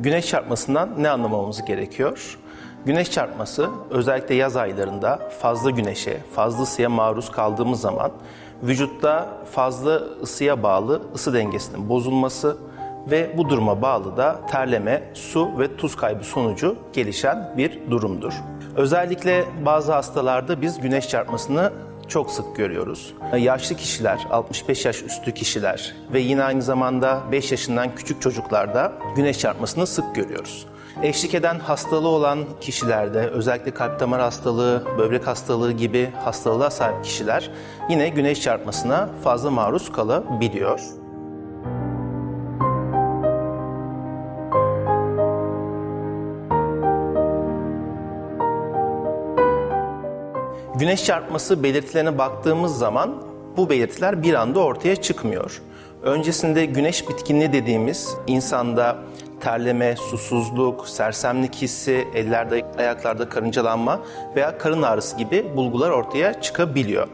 Güneş çarpmasından ne anlamamız gerekiyor? Güneş çarpması özellikle yaz aylarında fazla güneşe, fazla ısıya maruz kaldığımız zaman vücutta fazla ısıya bağlı ısı dengesinin bozulması ve bu duruma bağlı da terleme, su ve tuz kaybı sonucu gelişen bir durumdur. Özellikle bazı hastalarda biz güneş çarpmasını çok sık görüyoruz. Yaşlı kişiler, 65 yaş üstü kişiler ve yine aynı zamanda 5 yaşından küçük çocuklarda güneş çarpmasını sık görüyoruz. Eşlik eden hastalığı olan kişilerde özellikle kalp damar hastalığı, böbrek hastalığı gibi hastalığa sahip kişiler yine güneş çarpmasına fazla maruz kalabiliyor. Güneş çarpması belirtilerine baktığımız zaman bu belirtiler bir anda ortaya çıkmıyor. Öncesinde güneş bitkinliği dediğimiz insanda terleme, susuzluk, sersemlik hissi, ellerde, ayaklarda karıncalanma veya karın ağrısı gibi bulgular ortaya çıkabiliyor.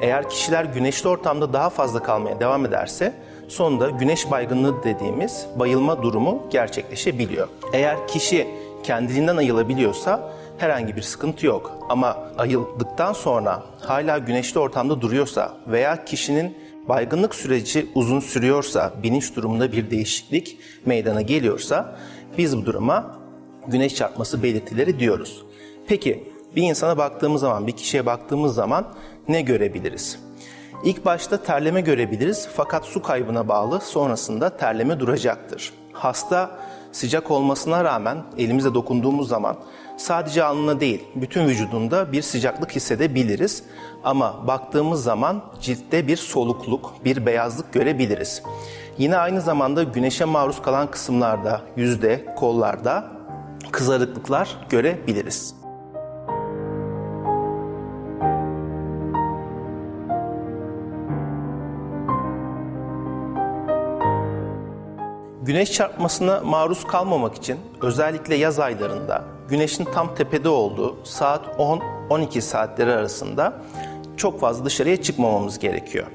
Eğer kişiler güneşli ortamda daha fazla kalmaya devam ederse sonunda güneş baygınlığı dediğimiz bayılma durumu gerçekleşebiliyor. Eğer kişi kendiliğinden ayılabiliyorsa herhangi bir sıkıntı yok. Ama ayıldıktan sonra hala güneşli ortamda duruyorsa veya kişinin baygınlık süreci uzun sürüyorsa, bilinç durumunda bir değişiklik meydana geliyorsa biz bu duruma güneş çarpması belirtileri diyoruz. Peki bir insana baktığımız zaman, bir kişiye baktığımız zaman ne görebiliriz? İlk başta terleme görebiliriz fakat su kaybına bağlı sonrasında terleme duracaktır. Hasta sıcak olmasına rağmen elimize dokunduğumuz zaman sadece alnına değil bütün vücudunda bir sıcaklık hissedebiliriz. Ama baktığımız zaman ciltte bir solukluk, bir beyazlık görebiliriz. Yine aynı zamanda güneşe maruz kalan kısımlarda, yüzde, kollarda kızarıklıklar görebiliriz. Güneş çarpmasına maruz kalmamak için özellikle yaz aylarında güneşin tam tepede olduğu saat 10-12 saatleri arasında çok fazla dışarıya çıkmamamız gerekiyor.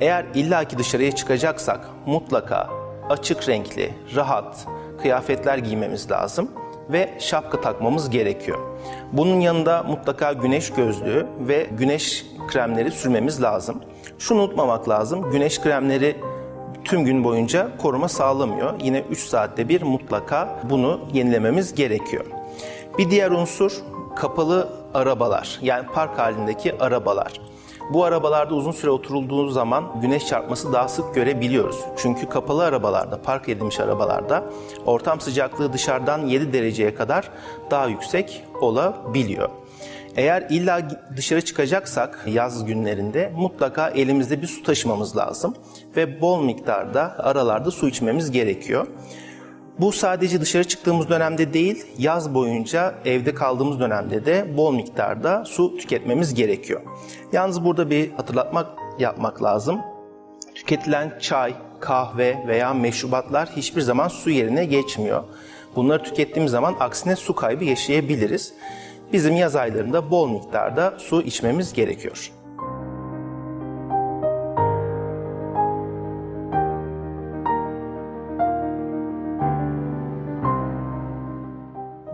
Eğer illaki dışarıya çıkacaksak mutlaka açık renkli, rahat kıyafetler giymemiz lazım ve şapka takmamız gerekiyor. Bunun yanında mutlaka güneş gözlüğü ve güneş kremleri sürmemiz lazım. Şunu unutmamak lazım. Güneş kremleri tüm gün boyunca koruma sağlamıyor. Yine 3 saatte bir mutlaka bunu yenilememiz gerekiyor. Bir diğer unsur kapalı arabalar yani park halindeki arabalar. Bu arabalarda uzun süre oturulduğu zaman güneş çarpması daha sık görebiliyoruz. Çünkü kapalı arabalarda, park edilmiş arabalarda ortam sıcaklığı dışarıdan 7 dereceye kadar daha yüksek olabiliyor. Eğer illa dışarı çıkacaksak yaz günlerinde mutlaka elimizde bir su taşımamız lazım ve bol miktarda aralarda su içmemiz gerekiyor. Bu sadece dışarı çıktığımız dönemde değil, yaz boyunca evde kaldığımız dönemde de bol miktarda su tüketmemiz gerekiyor. Yalnız burada bir hatırlatmak yapmak lazım. Tüketilen çay, kahve veya meşrubatlar hiçbir zaman su yerine geçmiyor. Bunları tükettiğimiz zaman aksine su kaybı yaşayabiliriz. Bizim yaz aylarında bol miktarda su içmemiz gerekiyor.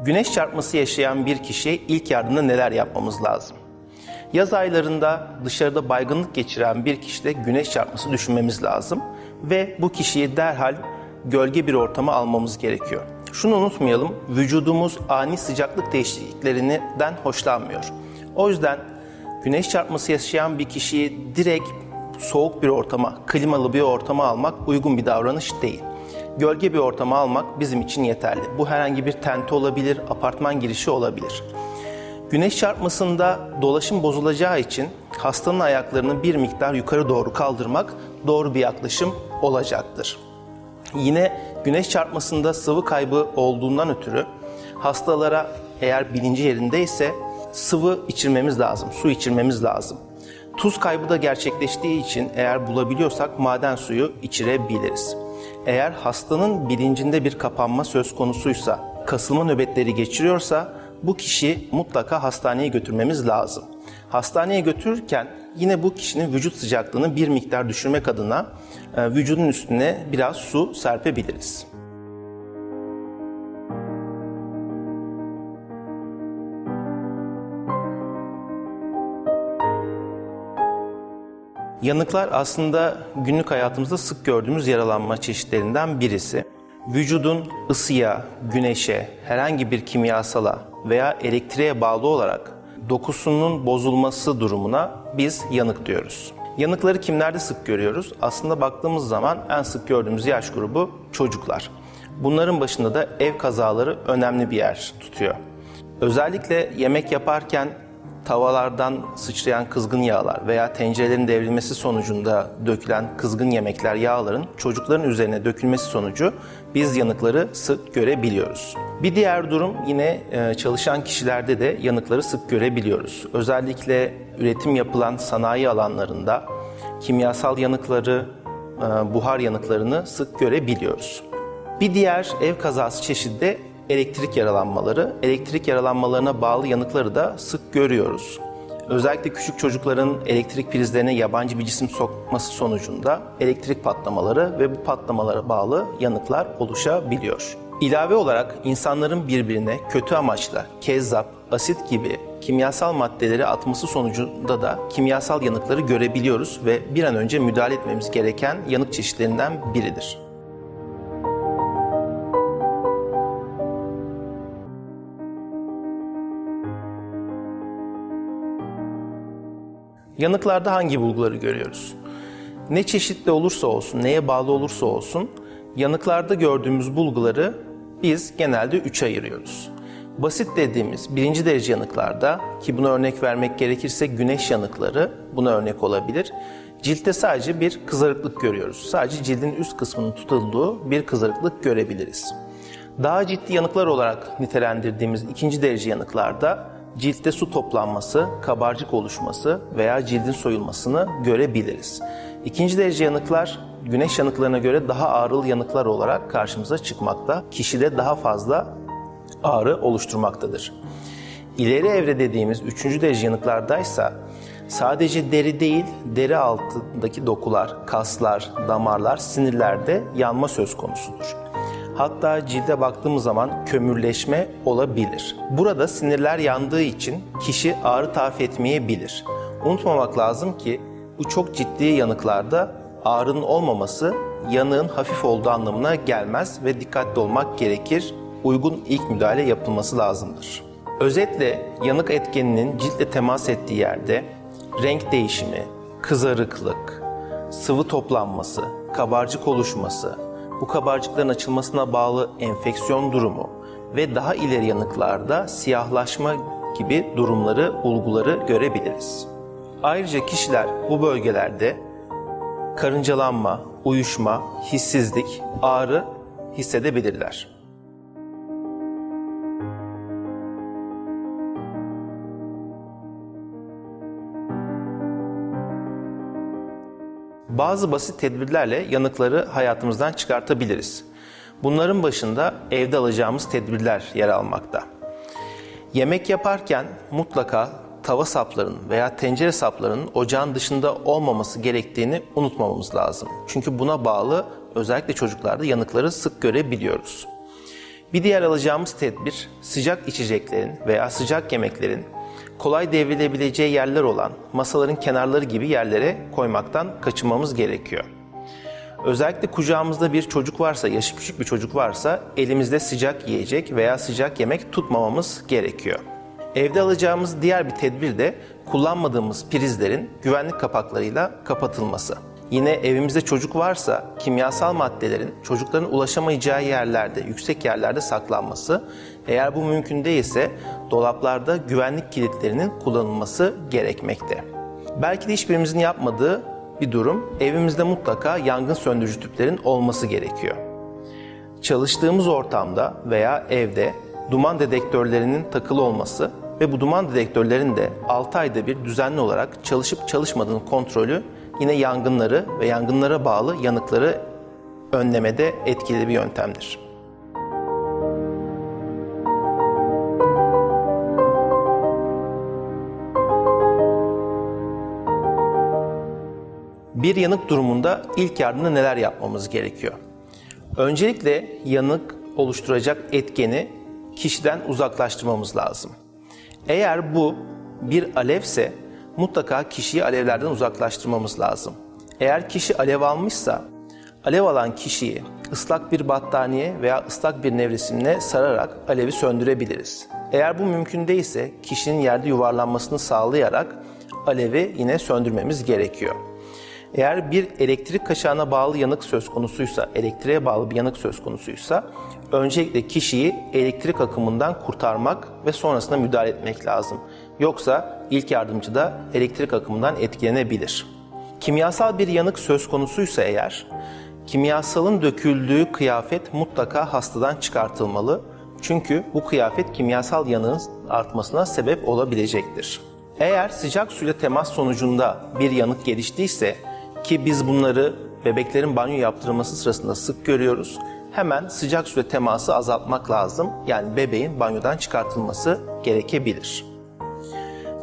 Güneş çarpması yaşayan bir kişiye ilk yardımda neler yapmamız lazım? Yaz aylarında dışarıda baygınlık geçiren bir kişide güneş çarpması düşünmemiz lazım ve bu kişiyi derhal gölge bir ortama almamız gerekiyor. Şunu unutmayalım, vücudumuz ani sıcaklık değişikliklerinden hoşlanmıyor. O yüzden güneş çarpması yaşayan bir kişiyi direkt soğuk bir ortama, klimalı bir ortama almak uygun bir davranış değil. Gölge bir ortama almak bizim için yeterli. Bu herhangi bir tente olabilir, apartman girişi olabilir. Güneş çarpmasında dolaşım bozulacağı için hastanın ayaklarını bir miktar yukarı doğru kaldırmak doğru bir yaklaşım olacaktır. Yine güneş çarpmasında sıvı kaybı olduğundan ötürü hastalara eğer bilinci yerindeyse sıvı içirmemiz lazım, su içirmemiz lazım. Tuz kaybı da gerçekleştiği için eğer bulabiliyorsak maden suyu içirebiliriz. Eğer hastanın bilincinde bir kapanma söz konusuysa, kasılma nöbetleri geçiriyorsa bu kişi mutlaka hastaneye götürmemiz lazım. Hastaneye götürürken yine bu kişinin vücut sıcaklığını bir miktar düşürmek adına e, vücudun üstüne biraz su serpebiliriz. Yanıklar aslında günlük hayatımızda sık gördüğümüz yaralanma çeşitlerinden birisi. Vücudun ısıya, güneşe, herhangi bir kimyasala veya elektriğe bağlı olarak dokusunun bozulması durumuna biz yanık diyoruz. Yanıkları kimlerde sık görüyoruz? Aslında baktığımız zaman en sık gördüğümüz yaş grubu çocuklar. Bunların başında da ev kazaları önemli bir yer tutuyor. Özellikle yemek yaparken tavalardan sıçrayan kızgın yağlar veya tencerelerin devrilmesi sonucunda dökülen kızgın yemekler, yağların çocukların üzerine dökülmesi sonucu biz yanıkları sık görebiliyoruz. Bir diğer durum yine e, çalışan kişilerde de yanıkları sık görebiliyoruz. Özellikle üretim yapılan sanayi alanlarında kimyasal yanıkları, e, buhar yanıklarını sık görebiliyoruz. Bir diğer ev kazası çeşidi de elektrik yaralanmaları. Elektrik yaralanmalarına bağlı yanıkları da sık görüyoruz. Özellikle küçük çocukların elektrik prizlerine yabancı bir cisim sokması sonucunda elektrik patlamaları ve bu patlamalara bağlı yanıklar oluşabiliyor. İlave olarak insanların birbirine kötü amaçla kezzap, asit gibi kimyasal maddeleri atması sonucunda da kimyasal yanıkları görebiliyoruz ve bir an önce müdahale etmemiz gereken yanık çeşitlerinden biridir. Yanıklarda hangi bulguları görüyoruz? Ne çeşitli olursa olsun, neye bağlı olursa olsun yanıklarda gördüğümüz bulguları biz genelde üçe ayırıyoruz. Basit dediğimiz birinci derece yanıklarda ki buna örnek vermek gerekirse güneş yanıkları buna örnek olabilir. Ciltte sadece bir kızarıklık görüyoruz. Sadece cildin üst kısmının tutulduğu bir kızarıklık görebiliriz. Daha ciddi yanıklar olarak nitelendirdiğimiz ikinci derece yanıklarda ciltte su toplanması, kabarcık oluşması veya cildin soyulmasını görebiliriz. İkinci derece yanıklar güneş yanıklarına göre daha ağrılı yanıklar olarak karşımıza çıkmakta. Kişide daha fazla ağrı oluşturmaktadır. İleri evre dediğimiz üçüncü derece yanıklardaysa sadece deri değil, deri altındaki dokular, kaslar, damarlar, sinirlerde yanma söz konusudur. Hatta cilde baktığımız zaman kömürleşme olabilir. Burada sinirler yandığı için kişi ağrı tarif etmeyebilir. Unutmamak lazım ki bu çok ciddi yanıklarda ağrının olmaması yanığın hafif olduğu anlamına gelmez ve dikkatli olmak gerekir. Uygun ilk müdahale yapılması lazımdır. Özetle yanık etkeninin ciltle temas ettiği yerde renk değişimi, kızarıklık, sıvı toplanması, kabarcık oluşması, bu kabarcıkların açılmasına bağlı enfeksiyon durumu ve daha ileri yanıklarda siyahlaşma gibi durumları, olguları görebiliriz. Ayrıca kişiler bu bölgelerde karıncalanma, uyuşma, hissizlik, ağrı hissedebilirler. Bazı basit tedbirlerle yanıkları hayatımızdan çıkartabiliriz. Bunların başında evde alacağımız tedbirler yer almakta. Yemek yaparken mutlaka tava saplarının veya tencere saplarının ocağın dışında olmaması gerektiğini unutmamamız lazım. Çünkü buna bağlı özellikle çocuklarda yanıkları sık görebiliyoruz. Bir diğer alacağımız tedbir sıcak içeceklerin veya sıcak yemeklerin kolay devrilebileceği yerler olan masaların kenarları gibi yerlere koymaktan kaçınmamız gerekiyor. Özellikle kucağımızda bir çocuk varsa, yaşı küçük bir çocuk varsa elimizde sıcak yiyecek veya sıcak yemek tutmamamız gerekiyor. Evde alacağımız diğer bir tedbir de kullanmadığımız prizlerin güvenlik kapaklarıyla kapatılması. Yine evimizde çocuk varsa kimyasal maddelerin çocukların ulaşamayacağı yerlerde, yüksek yerlerde saklanması. Eğer bu mümkün değilse dolaplarda güvenlik kilitlerinin kullanılması gerekmekte. Belki de hiçbirimizin yapmadığı bir durum evimizde mutlaka yangın söndürücü tüplerin olması gerekiyor. Çalıştığımız ortamda veya evde duman dedektörlerinin takılı olması ve bu duman dedektörlerin de 6 ayda bir düzenli olarak çalışıp çalışmadığını kontrolü yine yangınları ve yangınlara bağlı yanıkları önlemede etkili bir yöntemdir. Bir yanık durumunda ilk yardımda neler yapmamız gerekiyor? Öncelikle yanık oluşturacak etkeni kişiden uzaklaştırmamız lazım. Eğer bu bir alevse mutlaka kişiyi alevlerden uzaklaştırmamız lazım. Eğer kişi alev almışsa alev alan kişiyi ıslak bir battaniye veya ıslak bir nevresimle sararak alevi söndürebiliriz. Eğer bu mümkün değilse kişinin yerde yuvarlanmasını sağlayarak alevi yine söndürmemiz gerekiyor. Eğer bir elektrik kaşağına bağlı yanık söz konusuysa, elektriğe bağlı bir yanık söz konusuysa öncelikle kişiyi elektrik akımından kurtarmak ve sonrasında müdahale etmek lazım. Yoksa ilk yardımcı da elektrik akımından etkilenebilir. Kimyasal bir yanık söz konusuysa eğer, kimyasalın döküldüğü kıyafet mutlaka hastadan çıkartılmalı. Çünkü bu kıyafet kimyasal yanığın artmasına sebep olabilecektir. Eğer sıcak suyla temas sonucunda bir yanık geliştiyse ki biz bunları bebeklerin banyo yaptırılması sırasında sık görüyoruz. Hemen sıcak suyla teması azaltmak lazım. Yani bebeğin banyodan çıkartılması gerekebilir.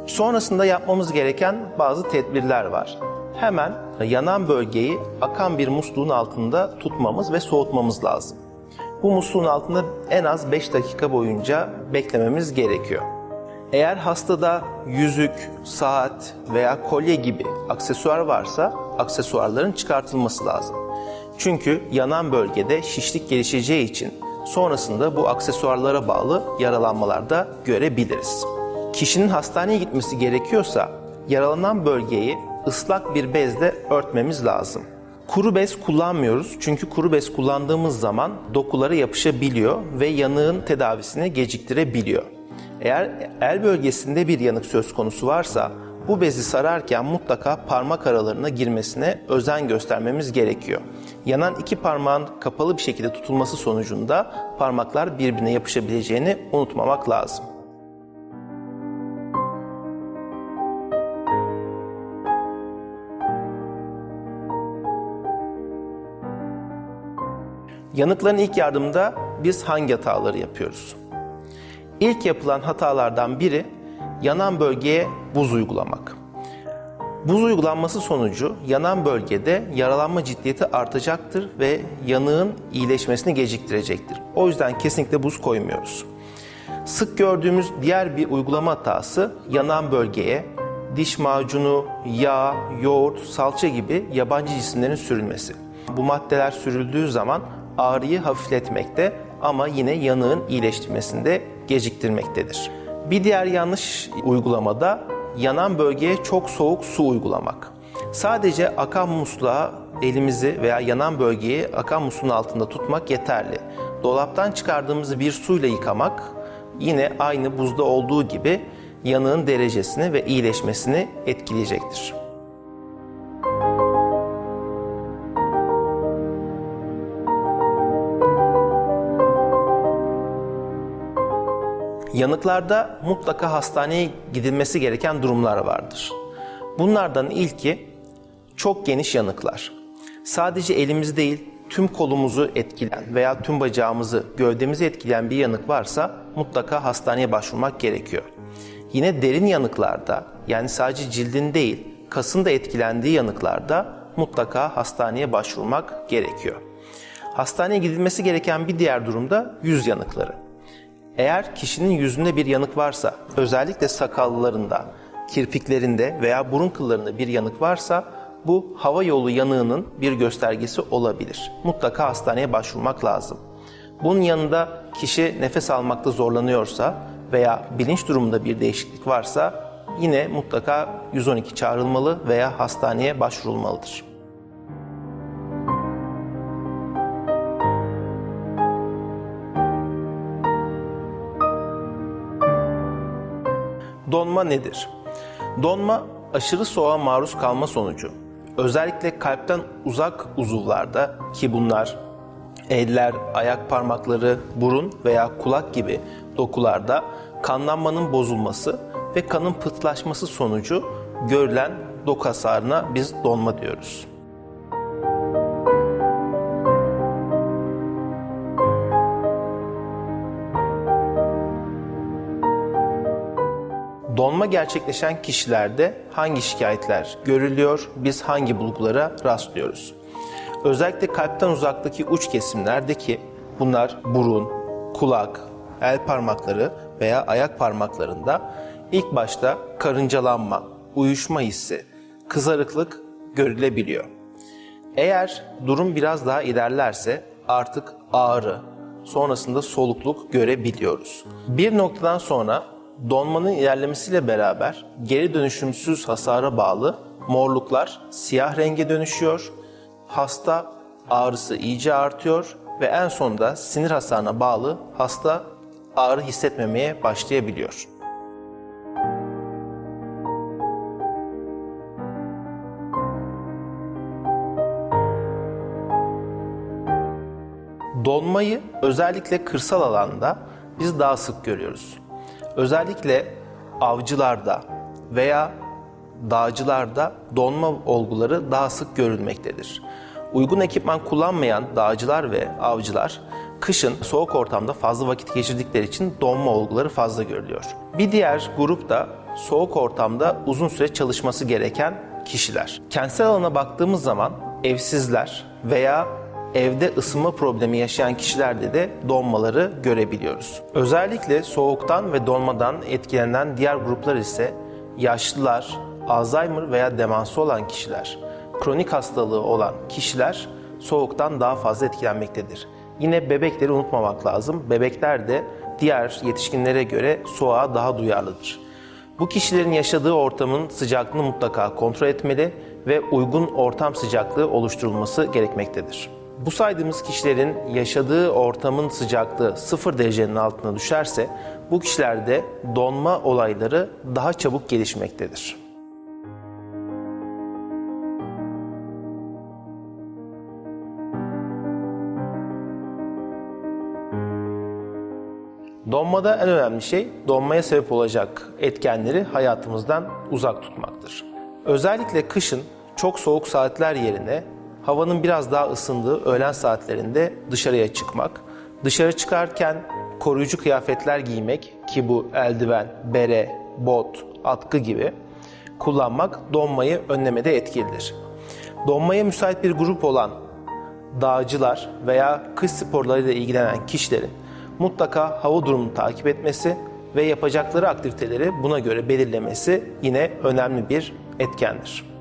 Sonrasında yapmamız gereken bazı tedbirler var. Hemen yanan bölgeyi akan bir musluğun altında tutmamız ve soğutmamız lazım. Bu musluğun altında en az 5 dakika boyunca beklememiz gerekiyor. Eğer hastada yüzük, saat veya kolye gibi aksesuar varsa aksesuarların çıkartılması lazım. Çünkü yanan bölgede şişlik gelişeceği için sonrasında bu aksesuarlara bağlı yaralanmalar da görebiliriz. Kişinin hastaneye gitmesi gerekiyorsa yaralanan bölgeyi ıslak bir bezle örtmemiz lazım. Kuru bez kullanmıyoruz çünkü kuru bez kullandığımız zaman dokulara yapışabiliyor ve yanığın tedavisini geciktirebiliyor. Eğer el bölgesinde bir yanık söz konusu varsa bu bezi sararken mutlaka parmak aralarına girmesine özen göstermemiz gerekiyor. Yanan iki parmağın kapalı bir şekilde tutulması sonucunda parmaklar birbirine yapışabileceğini unutmamak lazım. Yanıkların ilk yardımında biz hangi hataları yapıyoruz? İlk yapılan hatalardan biri yanan bölgeye buz uygulamak. Buz uygulanması sonucu yanan bölgede yaralanma ciddiyeti artacaktır ve yanığın iyileşmesini geciktirecektir. O yüzden kesinlikle buz koymuyoruz. Sık gördüğümüz diğer bir uygulama hatası yanan bölgeye diş macunu, yağ, yoğurt, salça gibi yabancı cisimlerin sürülmesi. Bu maddeler sürüldüğü zaman ağrıyı hafifletmekte ama yine yanığın iyileştirmesinde geciktirmektedir. Bir diğer yanlış uygulamada yanan bölgeye çok soğuk su uygulamak. Sadece akan musluğa elimizi veya yanan bölgeyi akan musluğun altında tutmak yeterli. Dolaptan çıkardığımız bir suyla yıkamak yine aynı buzda olduğu gibi yanığın derecesini ve iyileşmesini etkileyecektir. Yanıklarda mutlaka hastaneye gidilmesi gereken durumlar vardır. Bunlardan ilki çok geniş yanıklar. Sadece elimiz değil, tüm kolumuzu etkileyen veya tüm bacağımızı, gövdemizi etkileyen bir yanık varsa mutlaka hastaneye başvurmak gerekiyor. Yine derin yanıklarda, yani sadece cildin değil, kasın da etkilendiği yanıklarda mutlaka hastaneye başvurmak gerekiyor. Hastaneye gidilmesi gereken bir diğer durumda yüz yanıkları. Eğer kişinin yüzünde bir yanık varsa, özellikle sakallarında, kirpiklerinde veya burun kıllarında bir yanık varsa bu hava yolu yanığının bir göstergesi olabilir. Mutlaka hastaneye başvurmak lazım. Bunun yanında kişi nefes almakta zorlanıyorsa veya bilinç durumunda bir değişiklik varsa yine mutlaka 112 çağrılmalı veya hastaneye başvurulmalıdır. Donma nedir? Donma aşırı soğuğa maruz kalma sonucu. Özellikle kalpten uzak uzuvlarda ki bunlar eller, ayak parmakları, burun veya kulak gibi dokularda kanlanmanın bozulması ve kanın pıhtılaşması sonucu görülen doku hasarına biz donma diyoruz. Donma gerçekleşen kişilerde hangi şikayetler görülüyor, biz hangi bulgulara rastlıyoruz? Özellikle kalpten uzaktaki uç kesimlerdeki bunlar burun, kulak, el parmakları veya ayak parmaklarında ilk başta karıncalanma, uyuşma hissi, kızarıklık görülebiliyor. Eğer durum biraz daha ilerlerse artık ağrı, sonrasında solukluk görebiliyoruz. Bir noktadan sonra donmanın ilerlemesiyle beraber geri dönüşümsüz hasara bağlı morluklar siyah renge dönüşüyor. Hasta ağrısı iyice artıyor ve en sonunda sinir hasarına bağlı hasta ağrı hissetmemeye başlayabiliyor. Donmayı özellikle kırsal alanda biz daha sık görüyoruz. Özellikle avcılarda veya dağcılarda donma olguları daha sık görülmektedir. Uygun ekipman kullanmayan dağcılar ve avcılar kışın soğuk ortamda fazla vakit geçirdikleri için donma olguları fazla görülüyor. Bir diğer grup da soğuk ortamda uzun süre çalışması gereken kişiler. Kentsel alana baktığımız zaman evsizler veya evde ısınma problemi yaşayan kişilerde de donmaları görebiliyoruz. Özellikle soğuktan ve donmadan etkilenen diğer gruplar ise yaşlılar, Alzheimer veya demansı olan kişiler, kronik hastalığı olan kişiler soğuktan daha fazla etkilenmektedir. Yine bebekleri unutmamak lazım. Bebekler de diğer yetişkinlere göre soğuğa daha duyarlıdır. Bu kişilerin yaşadığı ortamın sıcaklığını mutlaka kontrol etmeli ve uygun ortam sıcaklığı oluşturulması gerekmektedir. Bu saydığımız kişilerin yaşadığı ortamın sıcaklığı 0 derecenin altına düşerse bu kişilerde donma olayları daha çabuk gelişmektedir. Donmada en önemli şey donmaya sebep olacak etkenleri hayatımızdan uzak tutmaktır. Özellikle kışın çok soğuk saatler yerine havanın biraz daha ısındığı öğlen saatlerinde dışarıya çıkmak, dışarı çıkarken koruyucu kıyafetler giymek ki bu eldiven, bere, bot, atkı gibi kullanmak donmayı önlemede etkilidir. Donmaya müsait bir grup olan dağcılar veya kış sporlarıyla ilgilenen kişilerin mutlaka hava durumunu takip etmesi ve yapacakları aktiviteleri buna göre belirlemesi yine önemli bir etkendir.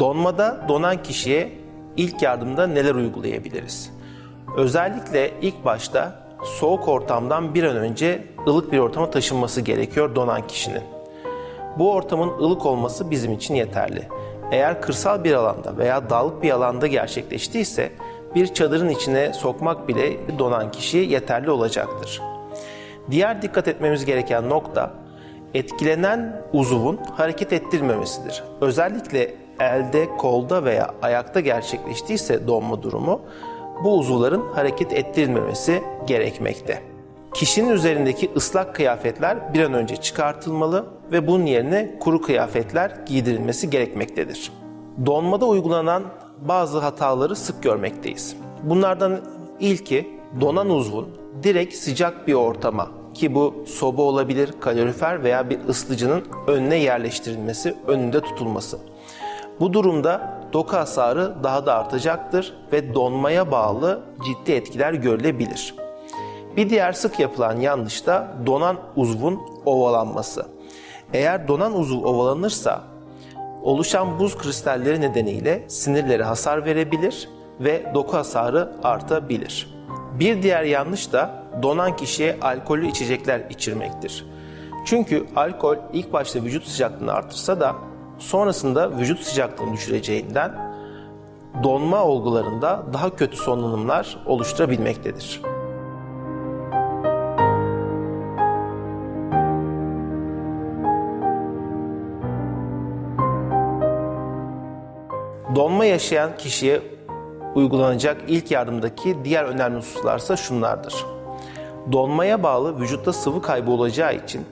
Donmada donan kişiye ilk yardımda neler uygulayabiliriz? Özellikle ilk başta soğuk ortamdan bir an önce ılık bir ortama taşınması gerekiyor donan kişinin. Bu ortamın ılık olması bizim için yeterli. Eğer kırsal bir alanda veya dağlık bir alanda gerçekleştiyse bir çadırın içine sokmak bile donan kişiye yeterli olacaktır. Diğer dikkat etmemiz gereken nokta etkilenen uzuvun hareket ettirmemesidir. Özellikle elde, kolda veya ayakta gerçekleştiyse donma durumu bu uzuvların hareket ettirilmemesi gerekmekte. Kişinin üzerindeki ıslak kıyafetler bir an önce çıkartılmalı ve bunun yerine kuru kıyafetler giydirilmesi gerekmektedir. Donmada uygulanan bazı hataları sık görmekteyiz. Bunlardan ilki donan uzvun direkt sıcak bir ortama ki bu soba olabilir, kalorifer veya bir ısıtıcının önüne yerleştirilmesi, önünde tutulması. Bu durumda doku hasarı daha da artacaktır ve donmaya bağlı ciddi etkiler görülebilir. Bir diğer sık yapılan yanlış da donan uzvun ovalanması. Eğer donan uzuv ovalanırsa oluşan buz kristalleri nedeniyle sinirlere hasar verebilir ve doku hasarı artabilir. Bir diğer yanlış da donan kişiye alkollü içecekler içirmektir. Çünkü alkol ilk başta vücut sıcaklığını artırsa da sonrasında vücut sıcaklığını düşüreceğinden donma olgularında daha kötü sonlanımlar oluşturabilmektedir. Donma yaşayan kişiye uygulanacak ilk yardımdaki diğer önemli hususlarsa şunlardır. Donmaya bağlı vücutta sıvı kaybı olacağı için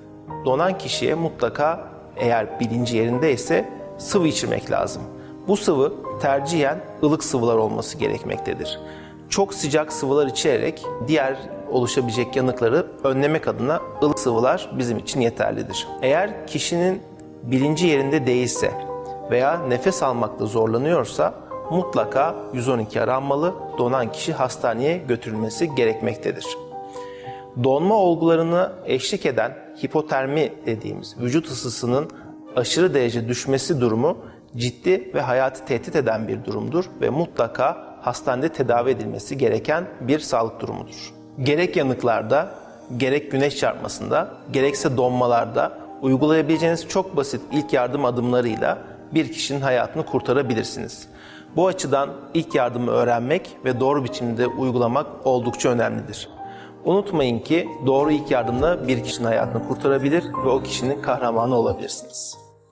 donan kişiye mutlaka eğer bilinci yerindeyse sıvı içirmek lazım. Bu sıvı tercihen ılık sıvılar olması gerekmektedir. Çok sıcak sıvılar içerek diğer oluşabilecek yanıkları önlemek adına ılık sıvılar bizim için yeterlidir. Eğer kişinin bilinci yerinde değilse veya nefes almakta zorlanıyorsa mutlaka 112 aranmalı, donan kişi hastaneye götürülmesi gerekmektedir. Donma olgularını eşlik eden hipotermi dediğimiz vücut ısısının aşırı derece düşmesi durumu ciddi ve hayatı tehdit eden bir durumdur ve mutlaka hastanede tedavi edilmesi gereken bir sağlık durumudur. Gerek yanıklarda, gerek güneş çarpmasında, gerekse donmalarda uygulayabileceğiniz çok basit ilk yardım adımlarıyla bir kişinin hayatını kurtarabilirsiniz. Bu açıdan ilk yardımı öğrenmek ve doğru biçimde uygulamak oldukça önemlidir. Unutmayın ki doğru ilk yardımla bir kişinin hayatını kurtarabilir ve o kişinin kahramanı olabilirsiniz.